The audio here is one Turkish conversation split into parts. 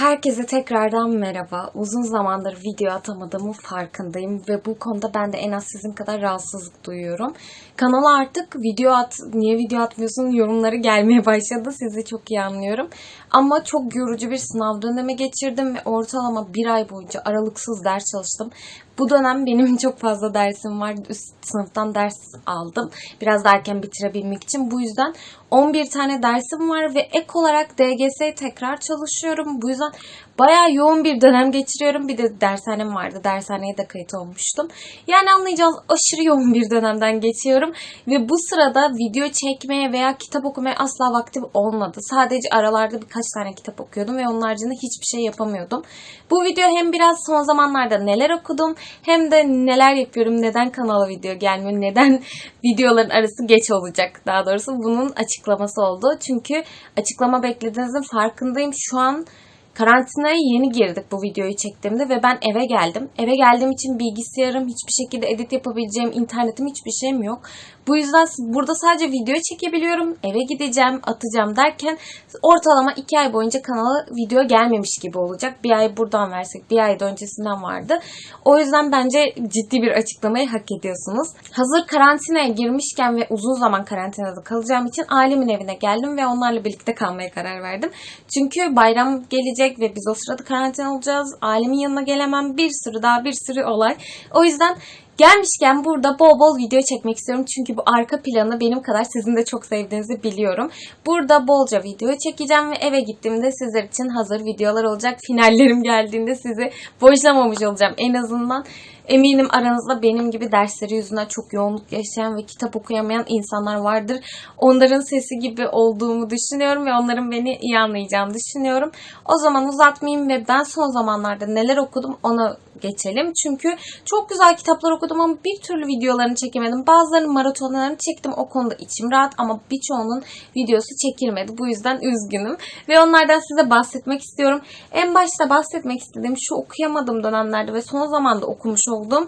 Herkese tekrardan merhaba. Uzun zamandır video atamadığımın farkındayım ve bu konuda ben de en az sizin kadar rahatsızlık duyuyorum. Kanala artık video at, niye video atmıyorsun yorumları gelmeye başladı. Sizi çok iyi anlıyorum. Ama çok yorucu bir sınav dönemi geçirdim ve ortalama bir ay boyunca aralıksız ders çalıştım. Bu dönem benim çok fazla dersim var. Üst sınıftan ders aldım. Biraz da erken bitirebilmek için. Bu yüzden 11 tane dersim var ve ek olarak DGS'ye tekrar çalışıyorum. Bu yüzden bayağı yoğun bir dönem geçiriyorum. Bir de dershanem vardı. Dershaneye de kayıt olmuştum. Yani anlayacağınız aşırı yoğun bir dönemden geçiyorum. Ve bu sırada video çekmeye veya kitap okumaya asla vaktim olmadı. Sadece aralarda birkaç tane kitap okuyordum ve onun haricinde hiçbir şey yapamıyordum. Bu video hem biraz son zamanlarda neler okudum hem de neler yapıyorum, neden kanala video gelmiyor, neden videoların arası geç olacak daha doğrusu bunun açıklaması oldu. Çünkü açıklama beklediğinizin farkındayım. Şu an Karantinaya yeni girdik bu videoyu çektiğimde ve ben eve geldim. Eve geldiğim için bilgisayarım, hiçbir şekilde edit yapabileceğim, internetim hiçbir şeyim yok. Bu yüzden burada sadece video çekebiliyorum. Eve gideceğim, atacağım derken ortalama 2 ay boyunca kanala video gelmemiş gibi olacak. Bir ay buradan versek, bir ay da öncesinden vardı. O yüzden bence ciddi bir açıklamayı hak ediyorsunuz. Hazır karantinaya girmişken ve uzun zaman karantinada kalacağım için ailemin evine geldim ve onlarla birlikte kalmaya karar verdim. Çünkü bayram gelecek ve biz o sırada karantina olacağız. Ailemin yanına gelemem. Bir sürü daha bir sürü olay. O yüzden Gelmişken burada bol bol video çekmek istiyorum. Çünkü bu arka planı benim kadar sizin de çok sevdiğinizi biliyorum. Burada bolca video çekeceğim ve eve gittiğimde sizler için hazır videolar olacak. Finallerim geldiğinde sizi boşlamamış olacağım en azından. Eminim aranızda benim gibi dersleri yüzünden çok yoğunluk yaşayan ve kitap okuyamayan insanlar vardır. Onların sesi gibi olduğumu düşünüyorum ve onların beni iyi anlayacağını düşünüyorum. O zaman uzatmayayım ve ben son zamanlarda neler okudum ona geçelim. Çünkü çok güzel kitaplar okudum ama bir türlü videolarını çekemedim. Bazılarının maratonlarını çektim. O konuda içim rahat ama birçoğunun videosu çekilmedi. Bu yüzden üzgünüm. Ve onlardan size bahsetmek istiyorum. En başta bahsetmek istediğim şu okuyamadığım dönemlerde ve son zamanda okumuş olduğum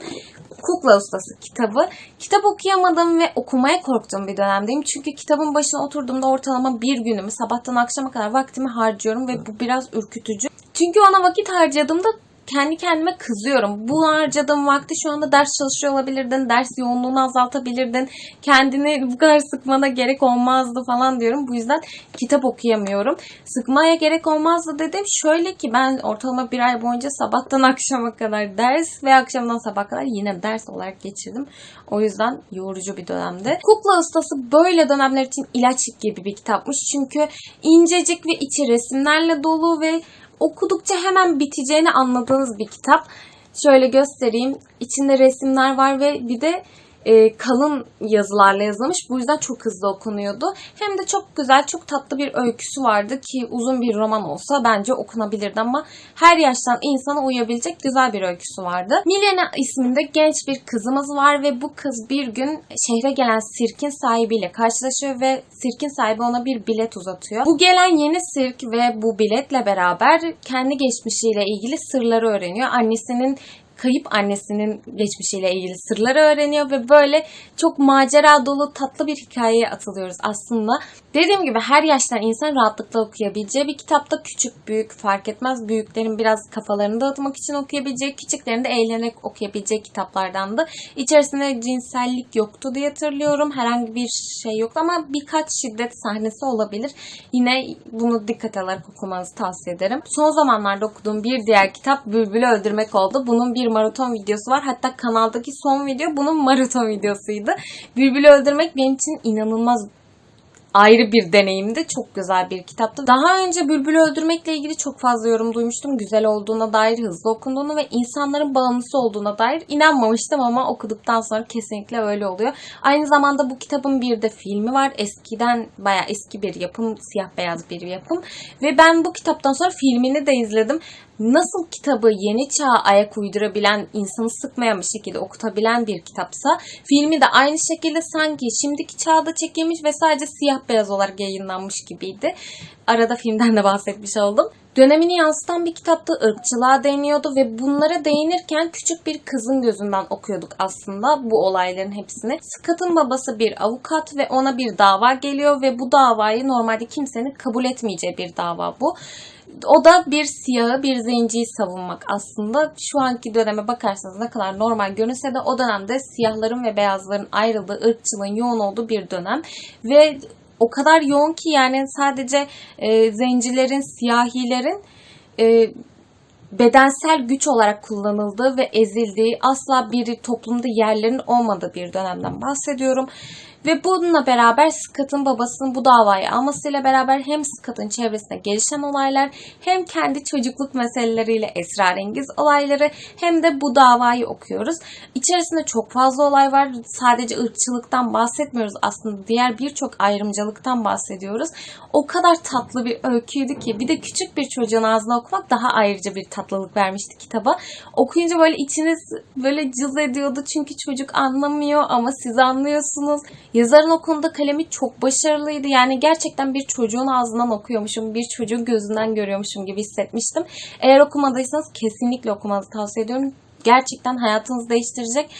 Kukla Ustası kitabı. Kitap okuyamadım ve okumaya korktuğum bir dönemdeyim. Çünkü kitabın başına oturduğumda ortalama bir günümü sabahtan akşama kadar vaktimi harcıyorum ve bu biraz ürkütücü. Çünkü ona vakit harcadığımda kendi kendime kızıyorum. Bu harcadığım vakti şu anda ders çalışıyor olabilirdin. Ders yoğunluğunu azaltabilirdin. Kendini bu kadar sıkmana gerek olmazdı falan diyorum. Bu yüzden kitap okuyamıyorum. Sıkmaya gerek olmazdı dedim. Şöyle ki ben ortalama bir ay boyunca sabahtan akşama kadar ders ve akşamdan sabah kadar yine ders olarak geçirdim. O yüzden yorucu bir dönemdi. Kukla Ustası böyle dönemler için ilaç gibi bir kitapmış. Çünkü incecik ve içi resimlerle dolu ve okudukça hemen biteceğini anladığınız bir kitap. Şöyle göstereyim. İçinde resimler var ve bir de e, kalın yazılarla yazılmış. Bu yüzden çok hızlı okunuyordu. Hem de çok güzel, çok tatlı bir öyküsü vardı ki uzun bir roman olsa bence okunabilirdi ama her yaştan insana uyabilecek güzel bir öyküsü vardı. Milena isminde genç bir kızımız var ve bu kız bir gün şehre gelen sirkin sahibiyle karşılaşıyor ve sirkin sahibi ona bir bilet uzatıyor. Bu gelen yeni sirk ve bu biletle beraber kendi geçmişiyle ilgili sırları öğreniyor. Annesinin kayıp annesinin geçmişiyle ilgili sırları öğreniyor ve böyle çok macera dolu tatlı bir hikayeye atılıyoruz aslında. Dediğim gibi her yaştan insan rahatlıkla okuyabileceği bir kitapta küçük büyük fark etmez. Büyüklerin biraz kafalarını dağıtmak için okuyabileceği, küçüklerin de eğlenerek okuyabileceği kitaplardandı. İçerisinde cinsellik yoktu diye hatırlıyorum. Herhangi bir şey yoktu ama birkaç şiddet sahnesi olabilir. Yine bunu dikkat alarak okumanızı tavsiye ederim. Son zamanlarda okuduğum bir diğer kitap Bülbül'ü Öldürmek oldu. Bunun bir maraton videosu var. Hatta kanaldaki son video bunun maraton videosuydu. Bülbül'ü öldürmek benim için inanılmaz ayrı bir deneyimdi. Çok güzel bir kitaptı. Daha önce Bülbül'ü öldürmekle ilgili çok fazla yorum duymuştum. Güzel olduğuna dair, hızlı okunduğunu ve insanların bağımlısı olduğuna dair inanmamıştım ama okuduktan sonra kesinlikle öyle oluyor. Aynı zamanda bu kitabın bir de filmi var. Eskiden bayağı eski bir yapım, siyah beyaz bir yapım. Ve ben bu kitaptan sonra filmini de izledim nasıl kitabı yeni çağa ayak uydurabilen, insanı sıkmayan bir şekilde okutabilen bir kitapsa filmi de aynı şekilde sanki şimdiki çağda çekilmiş ve sadece siyah beyaz olarak yayınlanmış gibiydi. Arada filmden de bahsetmiş oldum. Dönemini yansıtan bir kitapta ırkçılığa değiniyordu ve bunlara değinirken küçük bir kızın gözünden okuyorduk aslında bu olayların hepsini. Scott'ın babası bir avukat ve ona bir dava geliyor ve bu davayı normalde kimsenin kabul etmeyeceği bir dava bu O da bir siyahı, bir zenciyi savunmak aslında. Şu anki döneme bakarsanız ne kadar normal görünse de o dönemde siyahların ve beyazların ayrıldığı, ırkçılığın yoğun olduğu bir dönem. Ve o kadar yoğun ki yani sadece e, zencilerin, siyahilerin e, bedensel güç olarak kullanıldığı ve ezildiği, asla bir toplumda yerlerin olmadığı bir dönemden bahsediyorum. Ve bununla beraber Scott'ın babasının bu davayı almasıyla beraber hem Scott'ın çevresinde gelişen olaylar hem kendi çocukluk meseleleriyle esrarengiz olayları hem de bu davayı okuyoruz. İçerisinde çok fazla olay var. Sadece ırkçılıktan bahsetmiyoruz aslında. Diğer birçok ayrımcılıktan bahsediyoruz. O kadar tatlı bir öyküydü ki bir de küçük bir çocuğun ağzına okumak daha ayrıca bir tatlılık vermişti kitaba. Okuyunca böyle içiniz böyle cız ediyordu çünkü çocuk anlamıyor ama siz anlıyorsunuz. Yazarın okunduğu kalemi çok başarılıydı. Yani gerçekten bir çocuğun ağzından okuyormuşum, bir çocuğun gözünden görüyormuşum gibi hissetmiştim. Eğer okumadıysanız kesinlikle okumanızı tavsiye ediyorum. Gerçekten hayatınızı değiştirecek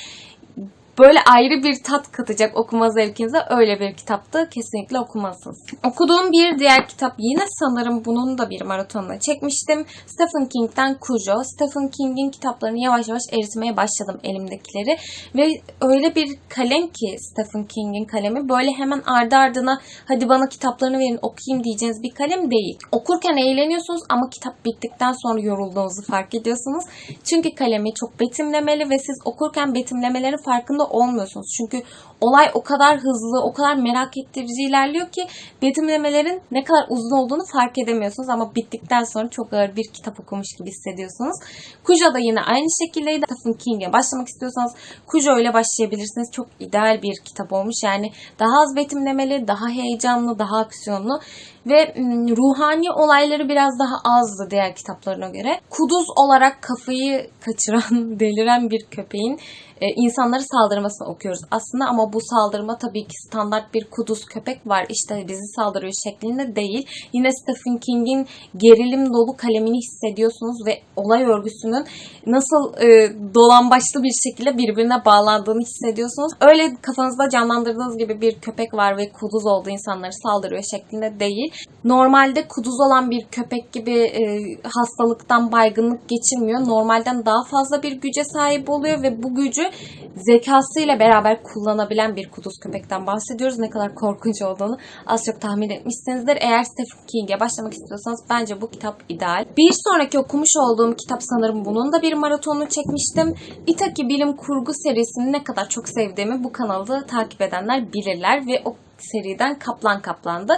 böyle ayrı bir tat katacak okuma zevkinize öyle bir kitaptı. Kesinlikle okumalısınız. Okuduğum bir diğer kitap yine sanırım bunun da bir maratonuna çekmiştim. Stephen King'den Cujo. Stephen King'in kitaplarını yavaş yavaş eritmeye başladım elimdekileri. Ve öyle bir kalem ki Stephen King'in kalemi böyle hemen ardı ardına hadi bana kitaplarını verin okuyayım diyeceğiniz bir kalem değil. Okurken eğleniyorsunuz ama kitap bittikten sonra yorulduğunuzu fark ediyorsunuz. Çünkü kalemi çok betimlemeli ve siz okurken betimlemelerin farkında olmuyorsunuz. Çünkü olay o kadar hızlı, o kadar merak ettirici ilerliyor ki betimlemelerin ne kadar uzun olduğunu fark edemiyorsunuz ama bittikten sonra çok ağır bir kitap okumuş gibi hissediyorsunuz. Cujo da yine aynı şekildeydi. Stephen King'e başlamak istiyorsanız Cujo ile başlayabilirsiniz. Çok ideal bir kitap olmuş. Yani daha az betimlemeli, daha heyecanlı, daha aksiyonlu ve ruhani olayları biraz daha azdı diğer kitaplarına göre. Kuduz olarak kafayı kaçıran, deliren bir köpeğin e, insanları saldırmasını okuyoruz aslında ama bu saldırma tabii ki standart bir kuduz köpek var işte bizi saldırıyor şeklinde değil. Yine Stephen King'in gerilim dolu kalemini hissediyorsunuz ve olay örgüsünün nasıl e, dolambaçlı bir şekilde birbirine bağlandığını hissediyorsunuz. Öyle kafanızda canlandırdığınız gibi bir köpek var ve kuduz olduğu insanları saldırıyor şeklinde değil. Normalde kuduz olan bir köpek gibi e, hastalıktan baygınlık geçirmiyor. Normalden daha fazla bir güce sahip oluyor ve bu gücü zekasıyla beraber kullanabilen bir kuduz köpekten bahsediyoruz. Ne kadar korkunç olduğunu az çok tahmin etmişsinizdir. Eğer Stephen King'e başlamak istiyorsanız bence bu kitap ideal. Bir sonraki okumuş olduğum kitap sanırım bunun da bir maratonunu çekmiştim. Itaki Bilim Kurgu serisini ne kadar çok sevdiğimi bu kanalda takip edenler bilirler ve o seriden Kaplan Kaplan'dı.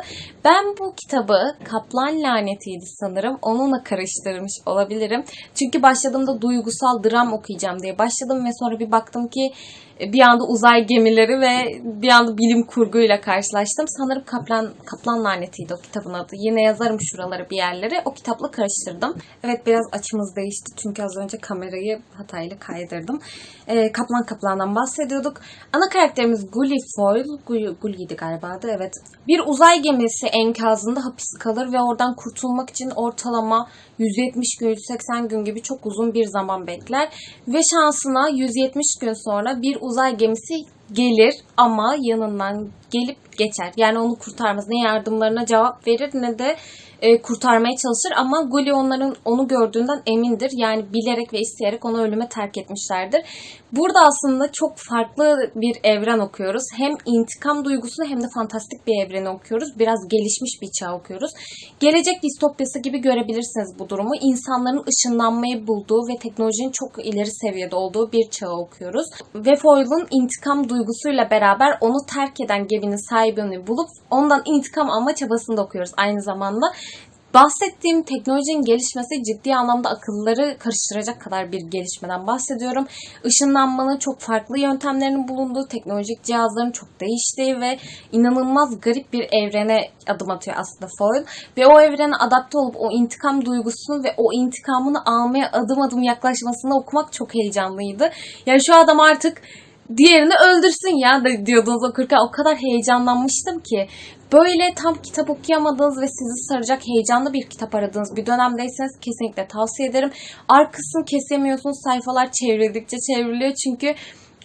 Ben bu kitabı Kaplan Laneti'ydi sanırım. Onunla karıştırmış olabilirim. Çünkü başladığımda duygusal dram okuyacağım diye başladım ve sonra bir baktım ki bir anda uzay gemileri ve bir anda bilim kurguyla karşılaştım. Sanırım Kaplan Kaplan Laneti'ydi o kitabın adı. Yine yazarım şuraları bir yerlere. O kitapla karıştırdım. Evet biraz açımız değişti çünkü az önce kamerayı hatayla kaydırdım. Ee, Kaplan Kaplan'dan bahsediyorduk. Ana karakterimiz Gully Foyle. Gully, Gully'ydi galiba adı evet. Bir uzay gemisi enkazında hapis kalır ve oradan kurtulmak için ortalama 170 gün, 180 gün gibi çok uzun bir zaman bekler. Ve şansına 170 gün sonra bir uzay gemisi gelir ama yanından gelip geçer. Yani onu kurtarmaz. Ne yardımlarına cevap verir ne de e, kurtarmaya çalışır ama Gully onların onu gördüğünden emindir. Yani bilerek ve isteyerek onu ölüme terk etmişlerdir. Burada aslında çok farklı bir evren okuyoruz. Hem intikam duygusunu hem de fantastik bir evreni okuyoruz. Biraz gelişmiş bir çağ okuyoruz. Gelecek distopyası gibi görebilirsiniz bu durumu. İnsanların ışınlanmayı bulduğu ve teknolojinin çok ileri seviyede olduğu bir çağı okuyoruz. Ve Foyle'un intikam duygusuyla beraber onu terk eden geminin sahibini bulup ondan intikam alma çabasını da okuyoruz aynı zamanda. Bahsettiğim teknolojinin gelişmesi ciddi anlamda akılları karıştıracak kadar bir gelişmeden bahsediyorum. Işınlanmanın çok farklı yöntemlerinin bulunduğu, teknolojik cihazların çok değiştiği ve inanılmaz garip bir evrene adım atıyor aslında Foyle. Ve o evrene adapte olup o intikam duygusunu ve o intikamını almaya adım adım yaklaşmasını okumak çok heyecanlıydı. Yani şu adam artık diğerini öldürsün ya diyordunuz okurken o kadar heyecanlanmıştım ki. Böyle tam kitap okuyamadığınız ve sizi saracak heyecanlı bir kitap aradığınız bir dönemdeyseniz kesinlikle tavsiye ederim. Arkasını kesemiyorsunuz sayfalar çevrildikçe çevriliyor çünkü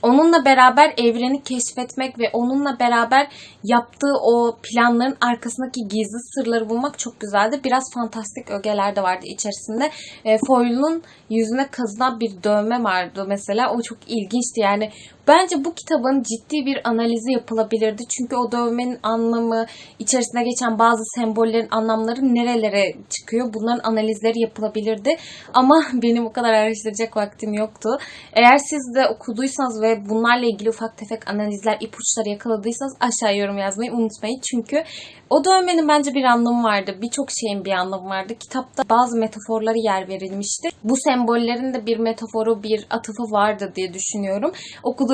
onunla beraber evreni keşfetmek ve onunla beraber yaptığı o planların arkasındaki gizli sırları bulmak çok güzeldi. Biraz fantastik ögeler de vardı içerisinde. E, Foyle'un yüzüne kazınan bir dövme vardı mesela. O çok ilginçti yani. Bence bu kitabın ciddi bir analizi yapılabilirdi. Çünkü o dövmenin anlamı, içerisinde geçen bazı sembollerin anlamları nerelere çıkıyor? Bunların analizleri yapılabilirdi. Ama benim o kadar araştıracak vaktim yoktu. Eğer siz de okuduysanız ve bunlarla ilgili ufak tefek analizler, ipuçları yakaladıysanız aşağı yorum yazmayı unutmayın. Çünkü o dövmenin bence bir anlamı vardı. Birçok şeyin bir anlamı vardı. Kitapta bazı metaforları yer verilmiştir. Bu sembollerin de bir metaforu, bir atıfı vardı diye düşünüyorum.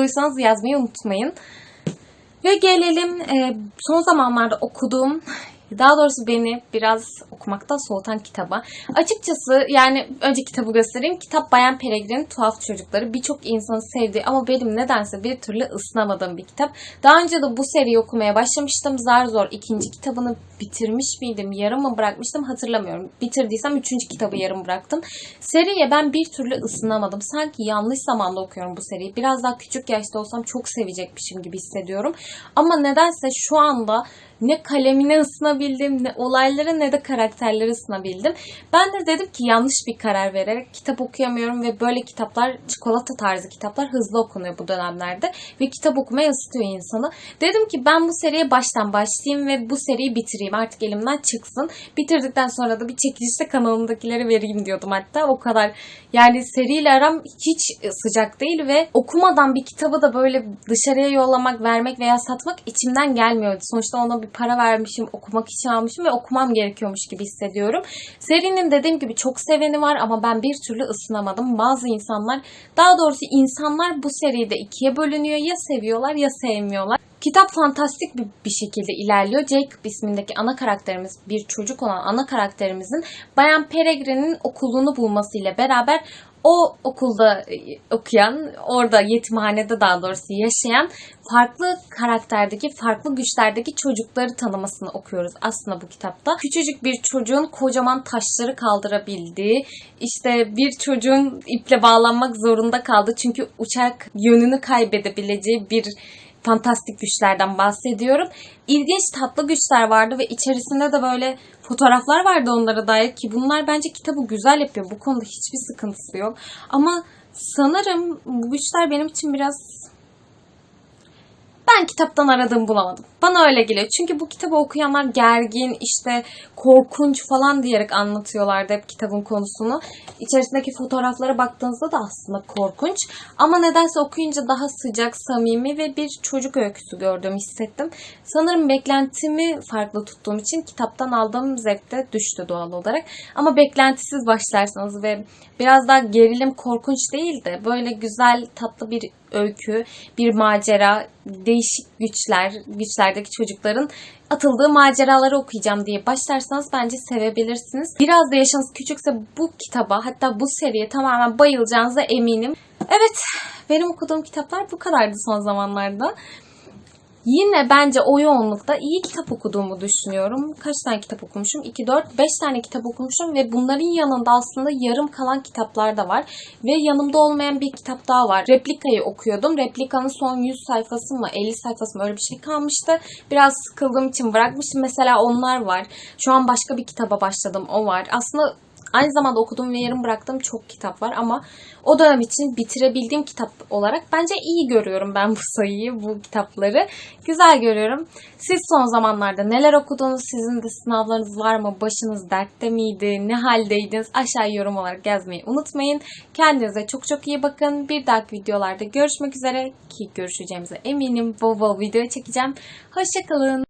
Okuduysanız yazmayı unutmayın. Ve gelelim e, son zamanlarda okuduğum daha doğrusu beni biraz okumaktan soğutan kitaba. Açıkçası yani önce kitabı göstereyim. Kitap Bayan Peregrin'in Tuhaf Çocukları. Birçok insanın sevdiği ama benim nedense bir türlü ısınamadığım bir kitap. Daha önce de bu seriyi okumaya başlamıştım. Zar zor ikinci kitabını bitirmiş miydim? Yarım mı bırakmıştım hatırlamıyorum. Bitirdiysem üçüncü kitabı yarım bıraktım. Seriye ben bir türlü ısınamadım. Sanki yanlış zamanda okuyorum bu seriyi. Biraz daha küçük yaşta olsam çok sevecekmişim gibi hissediyorum. Ama nedense şu anda ne kalemine ısınabildim, ne olaylara ne de karakterlere ısınabildim. Ben de dedim ki yanlış bir karar vererek kitap okuyamıyorum ve böyle kitaplar, çikolata tarzı kitaplar hızlı okunuyor bu dönemlerde. Ve kitap okumaya ısıtıyor insanı. Dedim ki ben bu seriye baştan başlayayım ve bu seriyi bitireyim. Artık elimden çıksın. Bitirdikten sonra da bir çekilişte kanalımdakileri vereyim diyordum hatta. O kadar yani seriyle aram hiç sıcak değil ve okumadan bir kitabı da böyle dışarıya yollamak, vermek veya satmak içimden gelmiyordu. Sonuçta ona bir para vermişim, okumak için almışım ve okumam gerekiyormuş gibi hissediyorum. Serinin dediğim gibi çok seveni var ama ben bir türlü ısınamadım. Bazı insanlar, daha doğrusu insanlar bu seride ikiye bölünüyor. Ya seviyorlar ya sevmiyorlar. Kitap fantastik bir, bir şekilde ilerliyor. Jacob ismindeki ana karakterimiz, bir çocuk olan ana karakterimizin Bayan Peregrine'in okulunu bulmasıyla beraber o okulda e, okuyan, orada yetimhanede daha doğrusu yaşayan farklı karakterdeki, farklı güçlerdeki çocukları tanımasını okuyoruz aslında bu kitapta. Küçücük bir çocuğun kocaman taşları kaldırabildiği, işte bir çocuğun iple bağlanmak zorunda kaldı çünkü uçak yönünü kaybedebileceği bir fantastik güçlerden bahsediyorum. İlginç tatlı güçler vardı ve içerisinde de böyle fotoğraflar vardı onlara dair ki bunlar bence kitabı güzel yapıyor. Bu konuda hiçbir sıkıntısı yok. Ama sanırım bu güçler benim için biraz ben kitaptan aradığımı bulamadım. Bana öyle geliyor. Çünkü bu kitabı okuyanlar gergin, işte korkunç falan diyerek anlatıyorlardı hep kitabın konusunu. İçerisindeki fotoğraflara baktığınızda da aslında korkunç. Ama nedense okuyunca daha sıcak, samimi ve bir çocuk öyküsü gördüğümü hissettim. Sanırım beklentimi farklı tuttuğum için kitaptan aldığım zevk de düştü doğal olarak. Ama beklentisiz başlarsanız ve biraz daha gerilim korkunç değil de böyle güzel tatlı bir öykü, bir macera, değişik güçler, güçlerdeki çocukların atıldığı maceraları okuyacağım diye başlarsanız bence sevebilirsiniz. Biraz da yaşınız küçükse bu kitaba hatta bu seriye tamamen bayılacağınıza eminim. Evet, benim okuduğum kitaplar bu kadardı son zamanlarda. Yine bence o yoğunlukta iyi kitap okuduğumu düşünüyorum. Kaç tane kitap okumuşum? 2, 4, 5 tane kitap okumuşum ve bunların yanında aslında yarım kalan kitaplar da var. Ve yanımda olmayan bir kitap daha var. Replikayı okuyordum. Replikanın son 100 sayfası mı 50 sayfası mı öyle bir şey kalmıştı. Biraz sıkıldığım için bırakmıştım. Mesela onlar var. Şu an başka bir kitaba başladım. O var. Aslında Aynı zamanda okuduğum ve yarım bıraktığım çok kitap var ama o dönem için bitirebildiğim kitap olarak bence iyi görüyorum ben bu sayıyı, bu kitapları. Güzel görüyorum. Siz son zamanlarda neler okudunuz? Sizin de sınavlarınız var mı? Başınız dertte miydi? Ne haldeydiniz? Aşağı yorum olarak yazmayı unutmayın. Kendinize çok çok iyi bakın. Bir dahaki videolarda görüşmek üzere ki görüşeceğimize eminim. Bol bol video çekeceğim. Hoşçakalın.